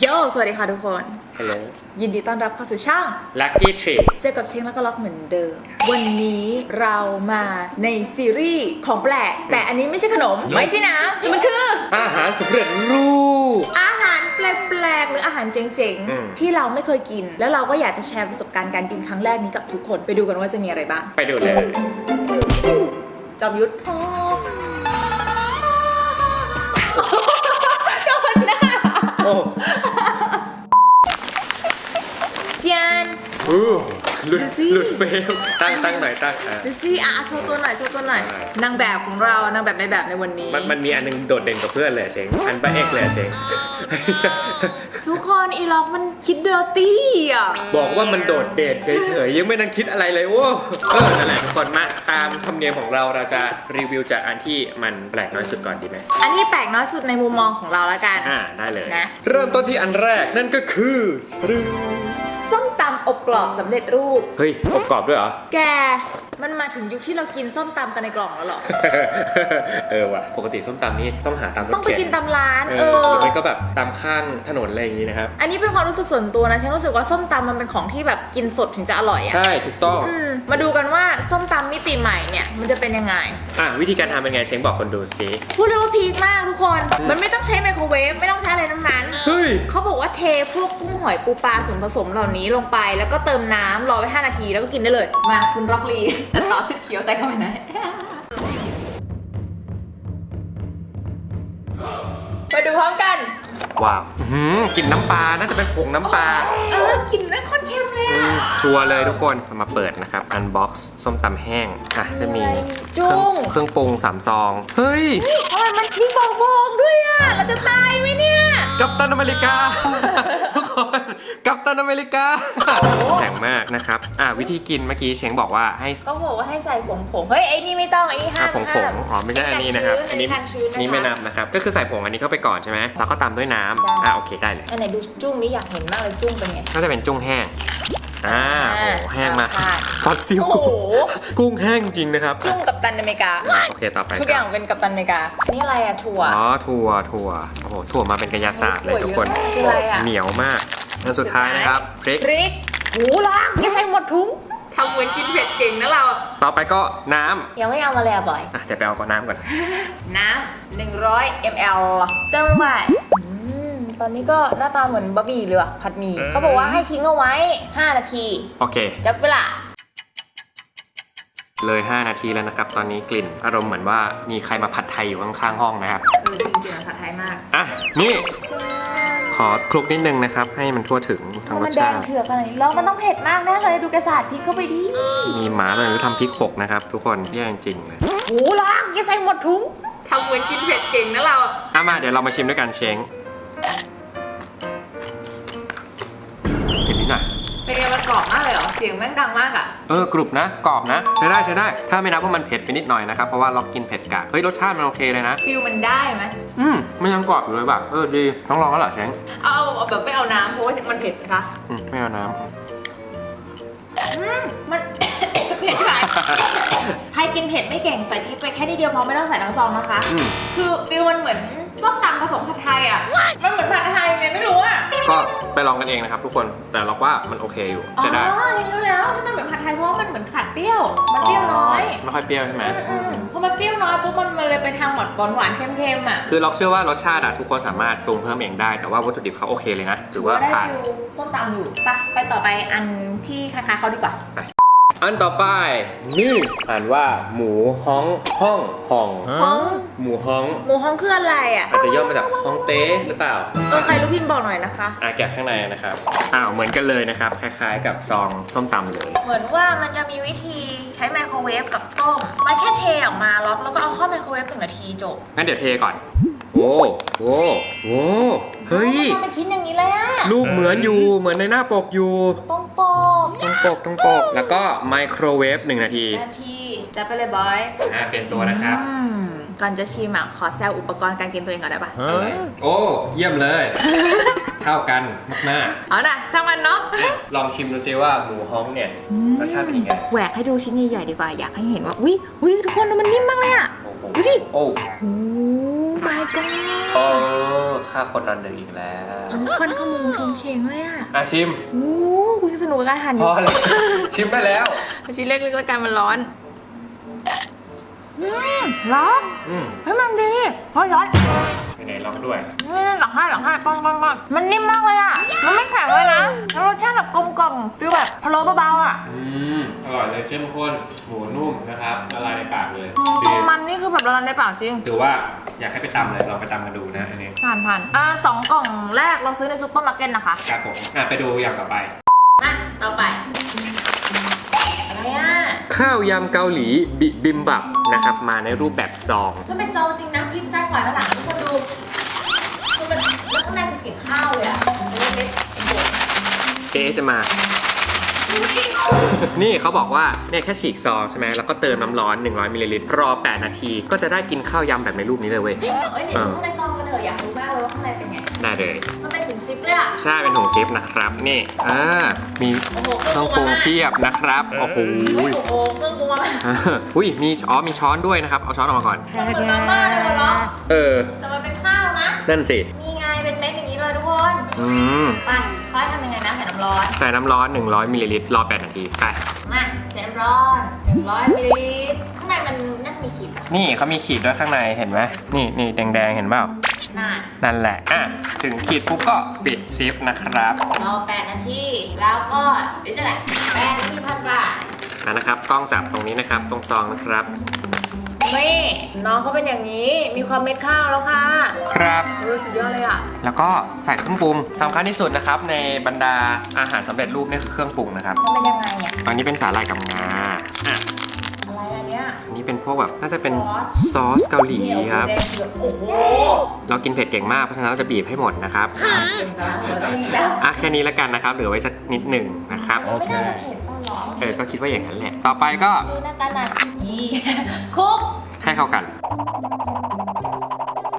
โย สวัสดีค่ะทุกคน ฮัลโหล ยินดีต้อนรับเข้าสู่ช่องลัคกี้ทริปเจอกับเชงแล้วก็ล็อกเหมือนเดิม วันนี้เรามาในซีรีส์ของแปลก แต่อันนี้ไม่ใช่ขนม ไม่ใช่น้ำแต่มันคือ อาหารสำเร็จรูป อาหารแปลกๆ หรืออาหารเจ๋งอืม ๆ ที่เราไม่เคยกิน แล้วเราก็อยากจะแชร์ประสบการณ์การกินครั้งแรกนี้กับทุกคน ไปดูกันว่าจะมีอะไรบ้าง ไปดูเลย จอมยุทธโดนหน้า โอ้ เจีย นอู้หลุดดูสิ หลุดเฟรมตั้งตั้งหน่อยตั้งอะ ดูสิอะโชว์ตัวหน่อยโชว์ตัวหน่อย ได้ นางแบบของเรานางแบบในแบบในวันนี้ มันมันมีอันหนึงโดดเด่นกว่าเพื่อนเลยเชงอันป้าเอ็กเลยเชง ทุกคนอีล็อกมันคิดเดอร์ตี้อะ บอกว่ามันโดดเด่นเฉยๆยังไม่ทันคิดอะไรเลยโอ้เออนั่นแหละทุกคนมาตามธรรมเนียมของเราเราจะรีวิวจากอันที่มันแปลกน้อยสุดก่อนดีไหมอันที่แปลกน้อยสุดในมุมมองของเราแล้วกัน อ่าได้เลย นะ เริ่มต้นที่อันแรกนั่นก็คือรึงส้มตำ อบกรอบสำเร็จรูป เฮ้ยอบกรอบด้วยเหรอ แก มันมาถึงยุคที่เรากินส้มตำกันในกล่องแล้วเหรอ เออว่ะปกติส้มตำนี้ต้องหาตามรถต้องไปเข็กินตำร้าน เอเอออ หรือไม่ก็แบบตามข้างถนนอะไรอย่างนี้นะครับ อันนี้เป็นความรู้สึกส่วนตัวนะ ฉันรู้สึกว่าส้มตำมันเป็นของที่แบบกินสดถึงจะอร่อยอะใช่ถูกต้อง อืมมาดูกันว่าส้มตำมิติใหม่เนี่ยมันจะเป็นยังไง อะวิธีการทำเป็นไงเช้งบอกคนดูซิพูดเลยว่าพีคมากทุกคน มันไม่ต้องใช้ไมโครเวฟไม่ต้องใช้อะไรทั้งนั้น เฮ้ย เขาบอกว่าเทพวกกุ้งหอยปูปลาส่วนผสมเหล่านี้ลงไป แล้วก็เติมน้ำรอไว้ 5 นาทีแล้วก็กินได้เลย มาคุณร็อกลีต่อชุดเขียวใส่เข้าไปหน่อยมาดูพร้อมกันว้าวอื้อหือกลินน้ำปลาน่าจะเป็นผงน้ำปลา เออกลิ่นไม่ค่อนเค็มเลยอืมอะ ชัวร์เลยทุกคนเอามาเปิดนะครับ อันบ็อกซ์ส้มตำแห้ง อะ จะมีจุ้เครื่องงเครื่องปรุงสามซอง เฮ้ย ทำไมมันมีบอกบอกด้วยอะ เราจะตายไหมเนี่ย กัปตันอเมริกา ทุกคนกัปตันอเมริกาแข็งมากนะครับ อะ วิธีกินเมื่อกี้เช้งบอกว่าให้ก็บอกว่าให้ใส่ผงผงๆเฮ้ย ไอ้นี่ไม่ต้อง ไอ้นี่ห้าอะมผงผงห้ามอ๋อไม่ใช่อันนี้นะครับอันนี้กันชื้นอันนี้นี่ไม่กันชื้นนะคะนับนะครับ ก็คือใส่ผงอันนี้เข้าไปก่อนใช่ไหมแล้วก็ตามด้วยน้ำอะโอเคได้เลย อันไหนดูจุ้งนี่อยากเห็นมากเลยจุ้งเป็นไง ก็จะเป็นจุ้งแห้ง อ่าโอ้โหแห้งมากค่ะฟอสซิลโอ้โห กุ้งแห้งจริงนะครับจุ้งกับตันอเมริกา โอเคต่อไปทุกอย่างเป็นกับตันอเมริกาอันนี้อะไรอะถั่ว อ๋อถั่วถั่วโอ้โหถั่วมาเป็นกระยาศาสตร์เลยทุกคนถั่วเยอะมากคืออะไรอะ เหนียวมากอันสุดท้ายนะครับพริก พริกหูล้างอย่าใส่หมดถุงทำเหมือนกินเผ็ดเก่งนะเรา ต่อไปก็น้ำยังไม่เอามาเลยอะบ่อยอะเดี๋ยวไปเอาก่อนน้ำก่อน น้ำ100 ml เติมลงไปอืม ตอนนี้ก็หน้าตาเหมือนบะหมี่เลยว่ะผัดหมี่เขาบอกว่าให้ทิ้งเอาไว้ 5 นาทีโอเค จับเวลาเลย 5 นาทีแล้วนะครับ ตอนนี้กลิ่นอารมณ์เหมือนว่ามีใครมาผัดไทยอยู่ข้างๆห้องนะครับ เออจริงๆเหมือนผัดไทยมากอะ นี่จ้าขอคลุกนิดนึงนะครับ ให้มันทั่วถึงทั้งรมัสนแดชางติ เถือกอะไรแล้วมันต้องเผ็ดมากแน่เลยดูกระสาดพริกเข้าไปดิมีหมาตัวไหนที่ทำพริกหกนะครับ ทุกคนแย่จริงๆเลยหูล้างอย่าใส่หมดถุงทำเหมือนกินเผ็ดเก่งนะเรา อะมาเดี๋ยวเรามาชิมด้วยกันเชง กรอบมากเลยเหรอ เสียงแม่งดังมากอะ เออกรุบนะกรอบนะใช้ได้ใช้ได้ ถ้าไม่นับว่ามันเผ็ดไปนิดหน่อยนะครับ เพราะว่าเรากินเผ็ดกะเฮ้ยรสชาติมันโอเคเลยนะ ฟิลมันได้ไหมอืมมันยังกรอบอยู่เลยแบบเออดีต้องลองแล้วเหรอเชงเอาเอาแบบไม่เอาน้ำเพราะว่ามันเผ็ดนะคะอืมไม่เอาน้อืมมัน เผ็ดใช่ใครกินเผ็ดไม่เก่งใส่พริกไปแค่นิดเดียวพอไม่ต้องใส่ทั้งซองนะคะำอืมคือฟิลมันเหมือนส้มตำผสมผัดไท ก็ไปลองกันเองนะครับทุกคน แต่เราว่ามันโอเคอยู่อ๋อจะได้ยังรู้แล้วมันเหมือนผัดไทยเพราะว่ามันเหมือนขาดเปรี้ยว มันเปรี้ยวน้อยไม่ค่อยเปรี้ยวใช่ไหมอืมๆพอมันเปรี้ยวน้อยปุ๊บมันมันเลยไปทางหวานหวานๆเค็มๆอะคือเราเชื่อว่ารสชาติอะทุกคนสามารถปรุงเพิ่มเองได้ แต่ว่าวัตถุดิบเขาโอเคเลยนะถือว่าได้ผ่าน ฟิลส้มตำอยู่ไปะไปต่อไปอันที่คล้ายๆเขาดีกว่า อันต่อไปนี่อ่านว่าหมูฮ้องห้องห่องฮ้องหมูฮ้อง หมูฮ้องคืออะไรอะอาจจะย่อมาจากฮ่องเต้หรือเปล่า เออใครรู้พิมพ์บอกหน่อยนะคะ อะแกะข้างในนะครับอ้าวเหมือนกันเลยนะครับ คล้ายๆ กับซองส้มตำเลย เหมือนว่ามันจะมีวิธีใช้ไมโครเวฟกับต้ม มันแค่เทออกมาล็อกแล้วก็เอาเข้าไมโครเวฟหนึ่งนาทีจบงั้นเดี๋ยวเทก่อน โอ้โอ้โอ้เฮ้ยมันทำเป็นชิ้นอย่างนี้เลยอะรูปเหมือนอยู่เหมือนในหน้าปกอยู่ต้องปอกตรงปกตรงปกแล้วก็ไมโครเวฟหนึ่งนาทีนาทีจะไปเลยบอยอ่าเป็นตัวนะครับอืมก่อนจะชิมอะขอแซวอุปกรณ์การกินตัวเองก่อนได้ปะโอ้เยี่ยมเลยเท่ากันมากเอาน่ะช่างมันเนาะๆลองชิมดูซิว่าหมูฮ้องเนี่ยรสชาติเป็นยังไงแหวกให้ดูชิ้นใหญ่ๆดีกว่าอยากให้เห็นว่าอุ้ยอุ้ยทุกคนดูมันนิ่มมากเลยอะดูดิโอ้โอ้ my god โอ้ค่าคนรันหนึ่งอีกแล้วควันขโมงชงเชงเลยอะอะชิมโอ้คุณสนุกกับการหั่นอพอยู่แล้วชิมไปแล้ว ชิ้นเล็กๆแล้วกันมันร้อนอืมร้อนอืมเฮ้ยมันดีเพราะร้อนไหนลองด้วยไม่ได้หลังให้หลังให้ป้องป้องป้องมันนิ่มมากเลยอะ มันไม่แข็งเลยนะแล้วรสชาติแบบกลมกล่อมฟีลแบบพะโล้เบาๆอะ อืมอร่อยเลยเข้มข้นหมูนุ่มนะครับละลายในปากเลยตรงมันนี่คือแบบละลายในปากจริง ถือว่า อยากให้ไปตำเลยลองไปตำกันดูนะอันนี้ผ่านผ่านอ่าสองกล่องแรกเราซื้อในซูเปอร์มาร์เก็ตนะคะครับผมอะไปดูอย่างต่อไป มาต่อไปอะไรอะข้าวยำเกาหลีบิบิมบับนะครับมาในรูปแบบซอง มันเป็นซองจริงนะพลิกซ้ายขวาด้านหลังทุกคนดูคือมันแล้วข้างในคือเสียงข้าวเลยอะมันเป็นเป็นบดเจ๊จะมา นี่เขาบอกว่าเนี่ยแค่ฉีกซองใช่ไหมแล้วก็เติมน้ำร้อน 100มิลลิลิตรรอ 8 นาที ก็จะได้กินข้าวยำแบบในรูปนี้เลยเว้ย เอ้ยเนี่ยดูข้างในซองกันเถอะอยากรู้มากเลยว่าข้างในเป็นไง ได้เลย มันเป็นถุงซิปเลยอะ ใช่เป็นถุงซิปนะครับ นี่อ่ามีโอ้โหเครื่องปรุงเพียบนะครับ โอ้โหโอ้โหเครื่องปรุงมาอ่าอุ้ยมีอ๋อมีช้อนด้วยนะครับ เอาช้อนออกมาก่อนเหมือนมาม่าเลยมันเนาะเออ แต่มันเป็นข้าวนะ นั่นสินี่ไงเป็นเม็ดอย่างนี้เลยทุกคนอืม ไปค่อยทำยังไงนะใส่น้ำร้อน ใส่น้ำร้อน 100มิลลิลิตรรอ 8 นาที ไป มาใส่น้ำร้อน100มิลลิลิตรข้างในมันน่าจะมีขีดอะนี่เขามีขีดด้วยข้างในเห็นไหมนี่นี่แดงๆ เห็นเปล่า น่านั่นแหละ อะ ถึงขีดปุ๊บก็ปิดซิปนะครับ รอ8นาทีแล้วก็เดี๋ยวจะไหน8นาทีพันบาทอะนะครับ กล้องจับตรงนี้นะครับ ตรงซองนะครับ นี่น้องเขาเป็นอย่างนี้ มีความเม็ดข้าวแล้วค่ะครับเออสุดยอดเลยอะ แล้วก็ใส่เครื่องปรุงสำคัญที่สุดนะครับ ในบรรดาอาหารสำเร็จรูปนี่คือเครื่องปรุงนะครับ มันเป็นยังไงเนี่ย อันนี้เป็นสาหร่ายกับงาอะอะไรอันเนี้ย อันนี้เป็นพวกแบบน่าจะเป็นซอสซอสเกาหลีนี่ครับเอาแดงเผือกโอ้โหเรากินเผ็ดเก่งมากเพราะฉะนั้นเราจะบีบให้หมดนะครับเป็นกำลังเลยอีกแล้วอะแค่นี้แล้วกันนะครับเหลือไว้สักนิดหนึ่งนะครับไม่ได้จะเผ็ดต้องร้องเออก็คิดว่าอย่างนั้นแหละ ต่อไปก็ดูหน้าตาหนักนี่คุก ให้เข้ากัน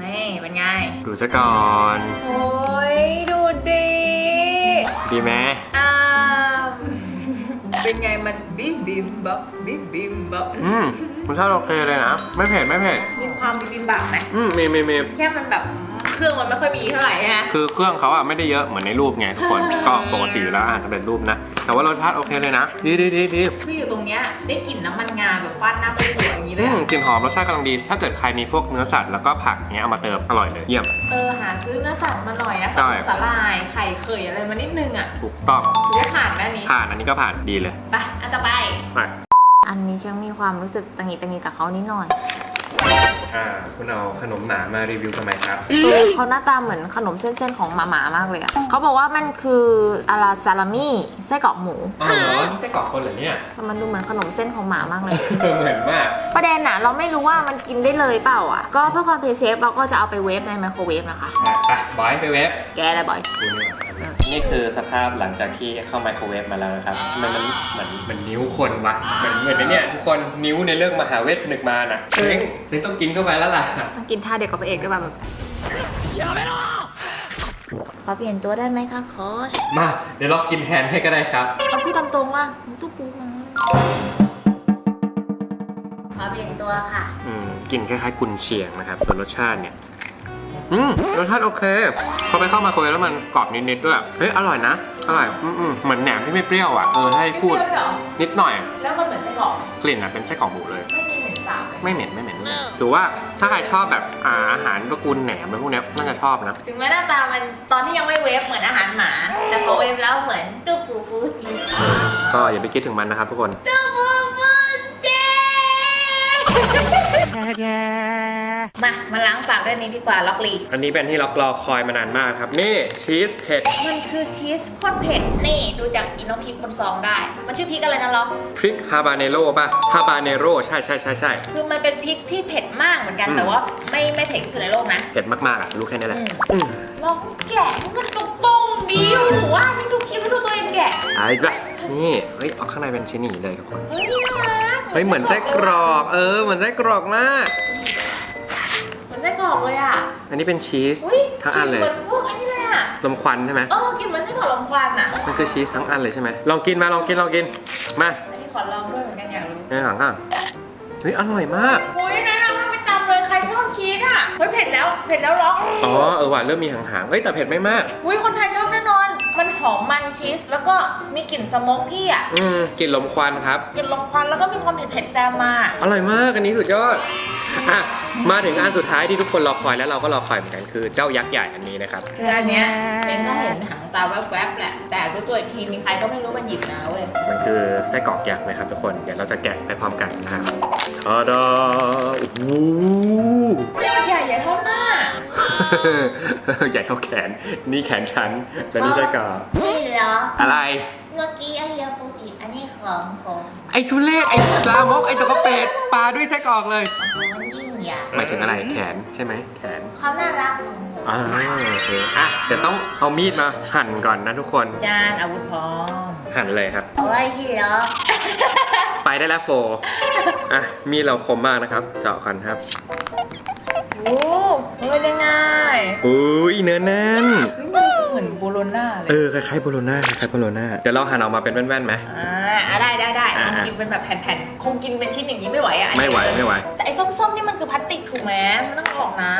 นี่เป็นไง ดูซะก่อน โอ้ยดูดีดีไหมอ้าวเป็นไงมันบิบบิมบับบิบบิมบับอืมรสชาติโอเคเลยนะ ไม่เผ็ดไม่เผ็ดมีความบิบบิมบับไหมอืมมีมีมีแค่มันแบบ เครื่องมันไม่ค่อยมีเท่าไหร่ฮะคือเครื่องเขาอะไม่ได้เยอะเหมือนในรูปไงทุกคนก็ปกติอยู่แล้วอาหารสำเร็จรูปนะ แต่ว่ารสชาติโอเคเลยนะ ดีดีดีดีคืออยู่ตรงเนี้ยได้กลิ่นน้ำมันงาแบบฟาดหน้าไปหัวอย่างนี้เลอืยมอะกลิ่นหอมรสชาติกำลังดี ถ้าเกิดใครมีพวกเนื้อสัตว์แล้วก็ผักเนี้ยเอามาเติมอร่อยเลยเยี่ยม เออหาซื้อเนื้อสัตว์มาหน่อยนะใช่สาหร่ายไข่เคยอะไรมานิดนึงอะถูกต้องถือว่าผ่านแม่นี้ผ่านอันนี้ก็ผ่านดีเลยไปอันต่อไปไปอันนี้ฉันมีความรู้สึกตังหิตังหิกับเขานิดหน่อย อ่าคุณเอาขนมหมามารีวิวทำไมครับเขาหน้าตาเหมือนขนมเส้นๆของหมาหมามากเลยอะเขาบอกว่ามันคืออาราซาลามี่ไส้กรอกหมูอ๋อเหรอนี่ไส้กรอกคนเหรอเนี่ย แต่มันดูเหมือนขนมเส้นของหมามากเลย เหมือนมาก ประเด็นอะเราไม่รู้ว่ามันกินได้เลยเปล่าอะก็เพื่อความเพย์เซฟเราก็จะเอาไปเวฟในไมโครเวฟนะคะอะไปบอยไปเว็บแกอะไรบ่อย นี่คือสภาพหลังจากที่เข้าไมโครเวฟมาแล้วนะครับมันมันเหมือนเหมือนนิ้วคนวะเหมือนเหมือนในเนี่ยทุกคนนิ้วในเรื่องมหาเวทหนึกมาน่ะเซ็งเซ็งต้องกินเข้าไปแล้วล่ะต้องกินท่าเด็กกับพระเอกด้วยป่ะแบบขอเปลี่ยนตัวได้ไหมคะโค้ชมาเดี๋ยวเรากินแทนให้ก็ได้ครับเอาพูดตามตรงว่าตุ๊ปูมาขอเปลี่ยนตัวค่ะ อืมกลิ่นคล้ายๆกุนเชียงนะครับ ส่วนรสชาติเนี่ย อืมรสชาติโอเค พอไปเข้าไมาโครเวฟแล้วมันกรอบนิดๆด้วย เฮ้ย อร่อยนะ อร่อย อืมอืมเหมือนแหนมที่ไม่เปรี้ยวอะ เออ ให้พูด ไม่เปรี้ยวด้วยเหรอ นิดหน่อย แล้วมันเหมือนไส้กรอกไหมกลิ่นอะเป็นไส้กรอกหมูเลย ไม่มีเหม็นสาบเลยไม่เหม็นไม่เหม็นไม่เหม็นถือว่าถ้าใครชอบแบบอ่าอาหารตระกูลแหนมอะไรพวกเนี้ยน่าจะชอบนะ ถึงแม้หน้าตามันตอนที่ยังไม่เวฟเหมือนอาหารหมา แต่พอเวฟแล้วเหมือนตุ๊ปูฟูจิก็อย่าไปคิดถึงมันนะครับทุกคนตุ๊ปูฟูจิ มา มาล้างปากด้วยนี้ดีกว่าล็อกลีอันนี้เป็นที่เรารอคอยมานานมากครับ นี่ชีสเผ็ด มันคือชีสโคตรเผ็ด นี่ดูจากอินโนพริกบนซองได้ มันชื่อพริกอะไรนะล็อก พริกฮาบาเนโร่ป่ะ ฮาบาเนโร่ใช่ใช่ใช่ใช่ คือมันเป็นพริกที่เผ็ดมากเหมือนกัน อืม แต่ว่าไม่ไม่เผ็ดที่สุดในโลกนะ เผ็ดมากๆอะรู้แค่นี้แหละอืม อืมลองแกะให้มันตรงๆดิวว่าฉันดูคลิปแล้วดูตัวเองแกะไอ้จ้ะนี่เฮ้ยเอาข้างในเป็นชิ้นนี้เลยทุกคน เฮ้ยน่ารัก เฮ้ยเหมือนไส้กรอก เออ เหมือนไส้กรอกมาก เหมือนไส้กรอกเลยอะอันนี้เป็นชีสอุ้ยทั้งอันเลยกเหมือนพวกอันนี้เลยอะลมควันใช่ไหมเออกินเหมือนไส้กรอกลมควันอะมันคือชีสทั้งอันเลยใช่ไหมลองกินมาลองกินลองกินมาอันนี้ขอลองด้วยเหมือนกันอยากรู้ในหลังข้างเฮ้ยอร่อยมากอุ้ยแนะนำให้ไปตำเลยใครชอบชีสอะเฮ้ยเผ็ดแล้วแล้วเผ็ดแล้วร้องอ๋อเออว่ะเริ่มมีหางๆเอ้ยแต่เผ็ดไม่มากอุ้ยคนไทยชอบแน่นอน มันหอมมันชีส แล้วก็มีกลิ่นสโมกกี้อะอืมกลิ่นลมควันครับ กลิ่นลมควันแล้วก็มีความเผ็ดๆแซมมา อร่อยมากอันนี้สุดยอดอะมาถึงอันสุดท้ายที่ทุกคนรอคอยและเราก็รอคอยเหมือนกันคือเจ้ายักษ์ใหญ่อันนี้นะครับคืออันเนี้ยเชนก็เห็นหางตาแวบๆแหละ แต่รู้ตัวอีกทีมีใครก็ไม่รู้มันหยิบมาเว้ยมันคือไส้กรอกยักษ์นะครับทุกคน เดี๋ยวเราจะแกะไปพร้อมกันนะครับ ทาดาโอ้โหใหญ่ใหญ่เท่าหน้าใหญ่เท่าแขน นี่แขนฉันและนี่ไส้กรอกไม่เหรอ อะไร เมื่อกี้ไอ้ยาฟูจิอันนี้ของของไอ้ทุเรศไอ้ลามกไอ้ตะกะเป็ดปลาด้วยไส้กรอกเลยของมันยิ่งใหญ่หมายถึงอะไรแขนใช่ไหมแขนเขาน่ารักของผมอ่าโอเคอะเดี๋ยวต้องเอามีดมาหั่นก่อนนะทุกคน จานอาวุธพร้อมหั่นเลยครับเอาไว้ที่เหรอ ไปได้แล้วโฟอะ มีดเราคมมากนะครับ เจาะก่อนครับโอ้ไม่ได้ง่ายอุ้ยเนื้อแน่นมันเหมือนโบโลน่าเลเอยอคล้ายๆโบโลน่าคล้ายๆโบโลน่าเดี๋ยวเราหั่นออกมาเป็นแว่นๆไหม อ่าอะได้ได้ได้อ่า ลองกินเป็นแบบแผ่นๆ คงกินเป็นชิ้นอย่างนี้ไม่ไหวอะไม่ไหวไม่ไหว แต่ไอ้ส้มๆนี่มันคือพลาสติกถูกไหมมันต้องออกนะ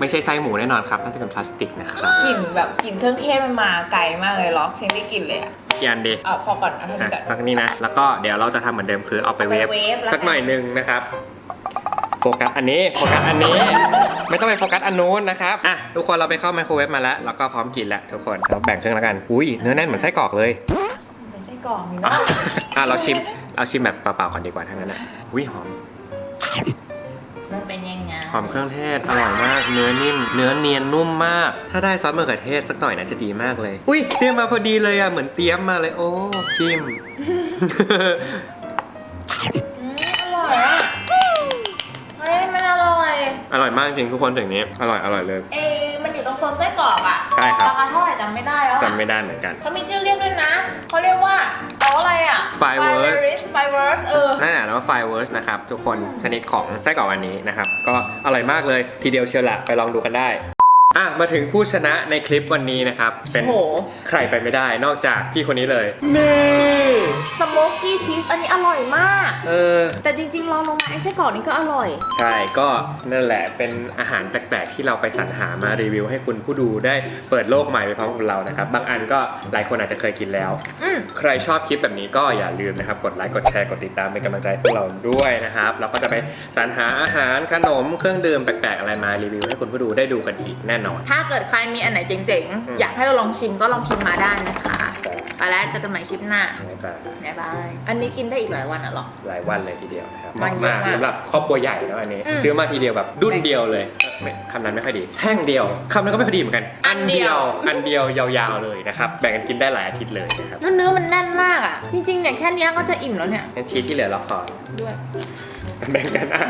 ไม่ใช่ไส้หมูแน่นอนครับน่าจะเป็นพลาสติกนะครับกลิ่นแบบกลิ่นเครื่องเทศมันมาไกลมากเลยล็อกเชนได้กลิ่นเลยอะกี่อันดีอะพอก่อนเอาเท่าอะนี้ก่อน แล้วก็นี่นะ แล้วก็เดี๋ยวเราจะทำเหมือนเดิมคือเอาไปเวฟเอาไปเวฟแล้ว สักหน่อยหนึงนะครับ โฟกัสอันนี้ โฟกัสอันนี้ ไม่ต้องไปโฟกัสอันนู้นนะครับ อะทุกคนเราไปเข้าไมโครเวฟมาแล้ว แล้วก็พร้อมกินแล้วทุกคนเราแบ่งครึ่งแล้วกัน อุ้ยเนื้อแน่นเหมือนไส้กรอกเลยเป็นไส้กรอกนี่อะเนาะอะเราชิม เราชิมแบบเปล่าๆก่อนดีกว่าทั้งนั้นนะอุ้ยหอม มันเป็นยังไงหอมเครื่องเทศอร่อยมาก เนื้อนิ่ม เนื้อเนียนนุ่มมาก ถ้าได้ซอสมะเขือเทศสักหน่อยนะจะดีมากเลย อุ้ยเตรียมมาพอดีเลยอะ เหมือนเตรียมมาเลย โอ้จิ้ม อืมอร่อยอะเฮ้ยมันอร่อย อร่อยมากจริงทุกคนสิ่งนี้ อร่อยอร่อยเลย เอ้มัน อยู่ตรงโซนไส้กรอกอะใช่ครับ ราคาเท่าไหร่จำไม่ได้แล้วอะจำไม่ได้เหมือนกัน เขามีชื่อเรียกด้วยนะ เขาเรียกว่าเอาอะไรอะ Fireworks Fireworks เออ นั่นแหละแล้วว่าไฟเวิร์สนะครับ ทุกคนชนิดของไส้กรอกอันนี้นะครับ ก็อร่อยมากเลยทีเดียวเชียวละไปลองดูกันได้ อะ มาถึงผู้ชนะในคลิปวันนี้นะครับ เป็นโอ้โห ใครไปไม่ได้นอกจากพี่คนนี้เลยนี่สโมกกี้ชีสอันนี้อร่อยมาก เออ แต่จริงๆลองลงมาไอ้ไส้กรอกนี่ก็อร่อย ใช่ก็นั่นแหละเป็นอาหารแปลกๆที่เราไปสรรหามารีวิว ให้คุณผู้ดูได้เปิดโลกใหม่ไปพร้อมกับเรานะครับ บางอันก็หลายคนอาจจะเคยกินแล้ว อืมใครชอบคลิปแบบนี้ก็อย่าลืมนะครับ กดไลค์กดแชร์กดติดตามเป็นกำลังใจให้พวกเราด้วยนะครับ เราก็จะไปสรรหาอาหารขนมเครื่องดื่มแปลกๆอะไรมารีวิวให้คุณผู้ดูได้ดูกันอีกแน่นอน ถ้าเกิดใครมีอันไหนเจ๋งอืมๆอยากให้เราลองชิมก็ลองชิมมาได้นะคะใช่ไป แล้วเจอกันใหม่คลิปหน้าบ๊ายบายบ๊ายบายอันนี้กินได้อีกหลายวันอะหรอ หลายวันเลยทีเดียวนะครับเหวัมาะนเยอะมากมากสำหรับครอบครัวใหญ่แล้วอันนี้ อืมซื้อมาทีเดียวแบบดุ้นเดียวเลยไม่คำนั้นไม่ค่อยดี แท่งเดียวคำนั้นก็ไม่ค่อยดีเหมือนกันอันเดียว อันเดียวยาวๆเลยนะครับแบ่งกันกินได้หลายอาทิตย์เลยนะครับแล้วเนื้อมันแน่นมากอะ จริงๆเนี่ยแค่เนี้ยก็จะอิ่มแล้วเนี่ยงั้นชีสที่เหลือเราขอด้วย แบ่งกันอะ